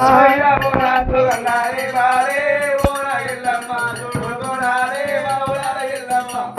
Baila borracho, la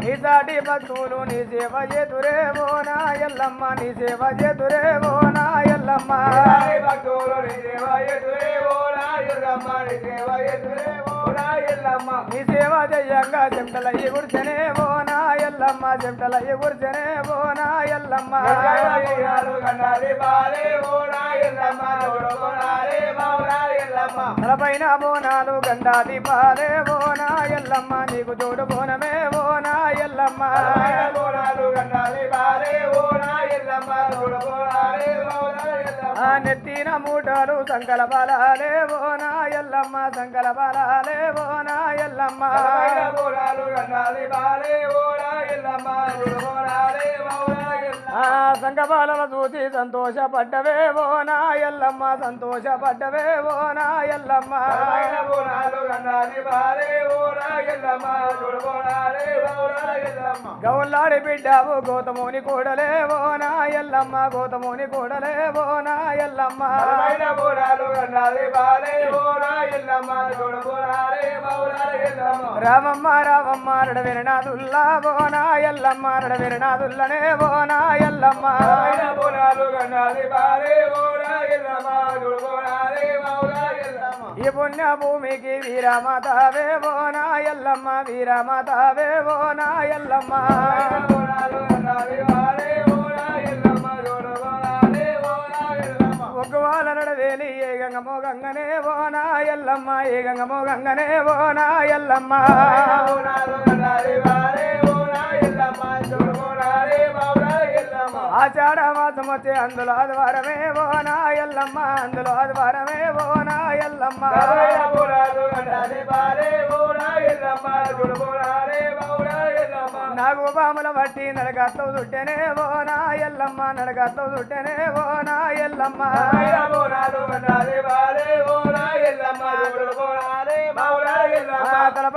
నీ సాటి భక్తులు నీ సేవ చేతురే ఓనా ఎల్లమ్మ నీ సేవ చేతురే ఓనా ఎల్లమ్మ నీ సేవ చెయ్యంగా చెమటల ఎగుర్చనే ఓనా ఎల్లమ్మ చెమటల ఎగుర్చనే ఓనా ఎల్లమ్మ తలపైన బోనాలు గండా దీపాలే ఓనా ఎల్లమ్మ నీకు చూడు బోనమే ఓనా ఎల్లమ్మ. ఆ నెత్తిన మూటలు సంకల బలాలే ఓనా ఎల్లమ్మ సంకల బలాలే ఓనా ఎల్లమ్మ. ఆ సంగబాలల చూసి సంతోషపడ్డవే ఓనా ఎల్లమ్మ సంతోషపడ్డవే ఓనా ఎల్లమ్మ గౌల్లాడి బిడ్డావు గౌతముని కూడలే ఓనా ఎల్లమ్మ గౌతముని కూడలే ఓనా ఎల్లమ్మ రామమ్మ రామమ్మ రడవిరనాదుల్లా ఓనా ఎల్లమ్మ రడవిరనాదుల్లనే ఓనా ఎల్లమ్మ. ఈ పుణ్య భూమికి వీరమాతావే ఓనా ఎల్లమ్మ. వీరమాతావే ఓనా ఎల్లమ్మ. ఒగ్గవాల నడవేలి ఏ గంగమో గంగనే ఓనా ఎల్లమ్మ. ఏ గంగమో గంగనే ఓనా ఎల్లమ్మ. ఆషాఢ మాసం వచ్చే అందులో ఆదివారమే ఓనా ఎల్లమ్మ అందులో ఆదివారమే ఓనా ఎల్లమ్మ నాకు బాముల బట్టి నడగట్లో చుట్టేనే ఓనా ఎల్లమ్మ నడగట్లో చుట్టేనే ఓనా ఎల్లమ్మ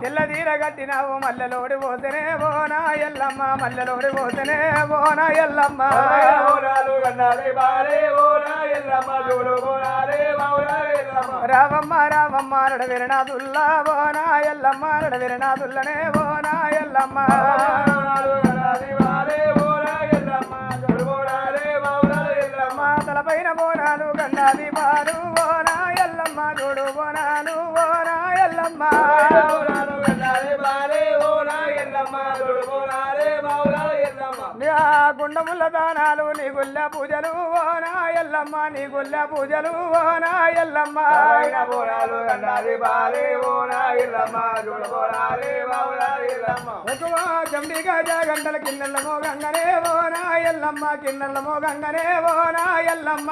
తెల్లదీర కట్టినావు మల్లెలోడి పోతేనే బోనా ఎల్లమ్మ మల్లెలోడి పోతేనే బోనా ఎల్లమ్మ. రావమ్మ రావమ్మ నడవిరణాదుల్లా బోనా ఎల్లమ్మ నడవిరణాదుల్లనే బోనా ఎల్లమ్మ. మా తలపైన బోనాలు గండాది బాలు బోనా ఎల్లమ్మ. గుండముల దానాలు నీ గుల్ల పూజలు ఓనా ఎల్లమ్మ. నీ గుల్ల పూజలు ఓనా ఎల్లమ్మ. జంబిగా గంటల కిన్నెల్లమో గంగనే ఓనా ఎల్లమ్మ కిన్నెల్లమో గంగనే ఓనా ఎల్లమ్మ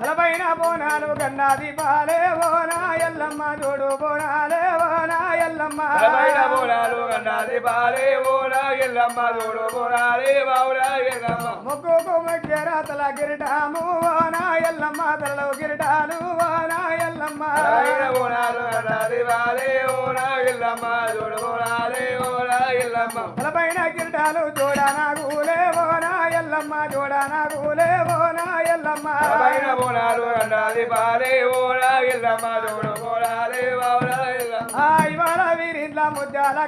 తలపైన బోనాలు గండా దీపాలే ఓనా ఎల్లమ్మ చూడు బోనాలే ఓనా ఎల్లమ్మ ముగ్గుకు మధ్య తల గిరిటాము ఓనా ఎల్లమ్మ తలలో గిరిటాలు ఓనా ఎల్లమ్మ తలపైన గిరిటాలు చూడనా గూలే ఓనా ఎల్లమ్మ చూడనా గూలే ఓనా ఎల్లమ్మ. బోనాలు అన్నది బాలే ఓరా ఇల్లమ్మ చూడు బోనాలే బావులా ఇల్లమ్మ ఇవాళ వీరింట్ల ముత్యాల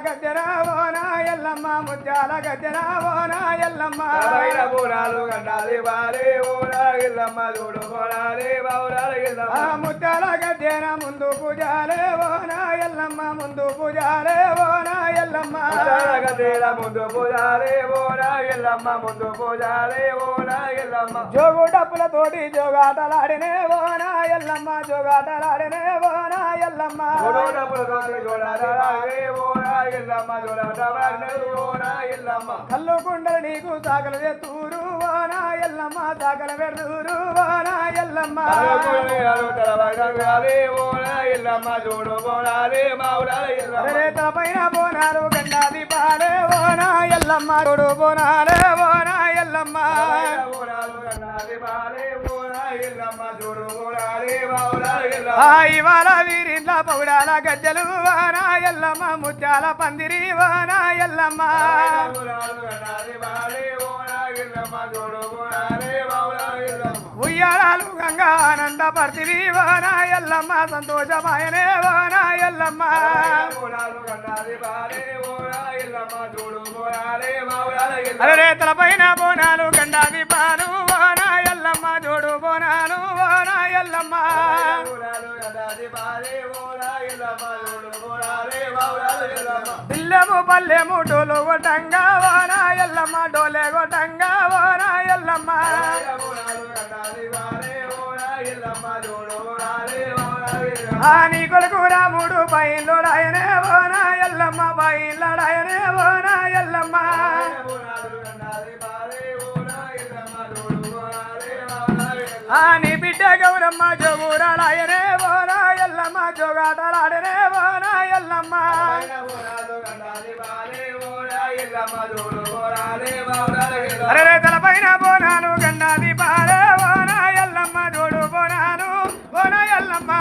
ఓనా ఎల్లమ్మ ముత్యాల గజ్జర ఓనా ఎల్లమ్మ. బోనాలు గండాలి బాలే ఓనా ఎల్లమ్మ చూడు బౌరాలు ఆ ఎల్లమ్మ. ముత్యాల గజ్జర ముందు పూజాలే ఓనా ఎల్లమ్మ ముందు పూజాలే ఓనా ఎల్లమ్మ గదేల ముందు పూజాలే ఓనా ఎల్లమ్మ ముందు పూజాలే ఓనా ఎల్లమ్మ జోగు డప్పులతోటి జోగాటలాడినే ఓనా ఎల్లమ్మ జోగాటలాడినే ఓనా ఎల్లమ్మ చూడపులతోటి చూడాలే కల్లు కుండలు నీకు సాగలు ఎత్తూరు ఓనా ఎల్లమ్మ సాగలు పెడుతూరు ఓనా ఎల్లమ్మ పైన బోనాలు గండాది పాలే ఓనా ఎల్లమ్మ చూడు బోనాలే ఓనా ఎల్లమ్మ. ఇవాళ వీరింట్ల పౌడాల గజ్జలు వానా ఎల్లమ్మ ముత్యాల పందిరి వానా ఎల్లమ్మ ఉయ్యాలు గంగా ఆనంద పర్తివి వానా ఎల్లమ్మ సంతోషమాయనే వానా ఎల్లమ్మ అరే తల పైన బోనాలు గండా పాలు ఓనా ఎల్లమ్మ జోడు బోనాను ఓనా ఎల్లమ్మ పిల్లము పల్లెము డోలు గొట్టంగా ఓనా ఎల్లమ్మ డోలే గొట్టంగా ఓనా ఎల్లమ్మ నీ కొడుకు రాముడు బయలుడాయనే ఓనా ఎల్లమ్మ బయలుడాయనే ఓనా ఎల్లమ్మ నీ బిడ్డ గౌరమ్మ జోగురాలాయనే ఓనా ఎల్లమ్మ జోగాటలాడనే ఓనా ఎల్లమ్మ అరే రే పైన బోనాలు గండాది బాలే బోనా ఎల్లమ్మ జోడు బోనాలు బోనా ఎల్లమ్మ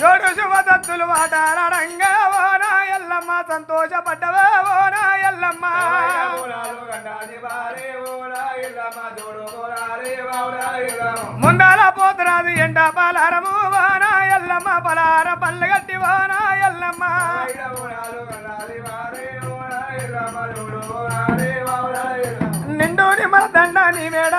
జోడు శుభదత్తులు వాటారంగా ఓనా ఎల్లమ్మ సంతోషపడ్డవే ఓనా ఎల్లమ్మ ముందాల పోతురాది ఎండ పలారము వానా ఎల్లమ్మ పలార పల్లెగట్టి వానా ఎల్లమ్మ నిండు నిమల దండ నీ మేడ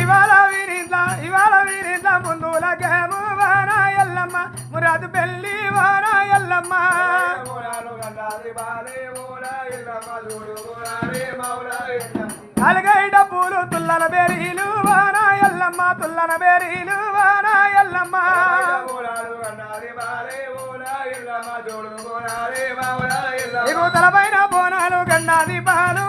ఇవాళ వీరింట్ల ఇవాళ వీరింట్ల ముందులకేమో ఓనా ఎల్లమ్మ. మురాదు పెళ్ళి వారా ఎల్లమ్మ. అలగై డబ్బులు తుల్లన బేరీలు వారా ఎల్లమ్మ. తుల్లన బేరీలు వారా ఎల్లమ్మ. ఇరు తలపైన బోనాలు గండాది పాలు